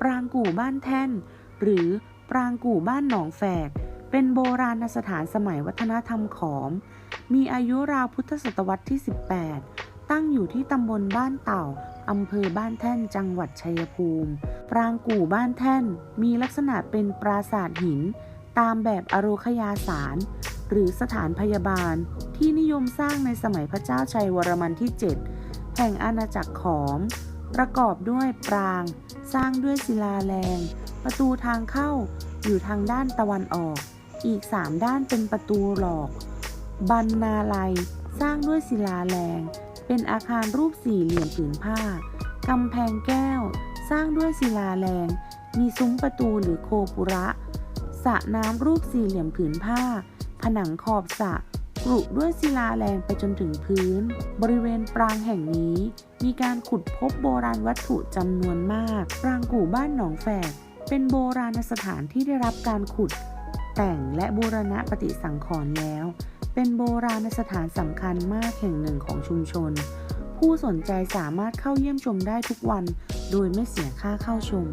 ปรางกู่บ้านแท่น หรือปรางกู่บ้านหนองแฝก เป็นโบราณสถานสมัยวัฒนธรรมขอม มีอายุราวพุทธศตวรรษที่ 18 ตั้งอยู่ที่ตำบลบ้านเต่าอำเภอบ้านแท่นจังหวัดชัยภูมิ ปรางกู่บ้านแท่น มีลักษณะเป็นปราสาทหิน ตามแบบอโรคยาสาร หรือสถานพยาบาลที่นิยมสร้างในสมัยพระเจ้าชัยวรมันที่ 7 แห่งอาณาจักรขอม ประกอบด้วยปราง สร้างด้วยศิลาแรง ประตูทางเข้าอยู่ทางด้านตะวันออก อีก3ด้านเป็นประตูหลอกบรรณาลัย สร้างด้วยศิลาแรง เป็นอาคารรูปสี่เหลี่ยมผืนผ้ากำแพงแก้ว สร้างด้วยศิลาแรง มีซุ้มประตูหรือโคปุระสระน้ำรูปสี่เหลี่ยมผืนผ้า ผนังขอบสระ กรุด้วยศิลาแรงไปจนถึงพื้น บริเวณปรางแห่งนี้ มีการขุดพบโบราณวัตถุจำนวนมาก ปรางกู่บ้านหนองแฝก เป็นโบราณสถานที่ได้รับการขุด แต่งและบูรณะปฏิสังขรณ์แล้ว เป็นโบราณสถานสำคัญมากแห่งหนึ่งของชุมชน ผู้สนใจสามารถเข้าเยี่ยมชมได้ทุกวัน โดยไม่เสียค่าเข้าชม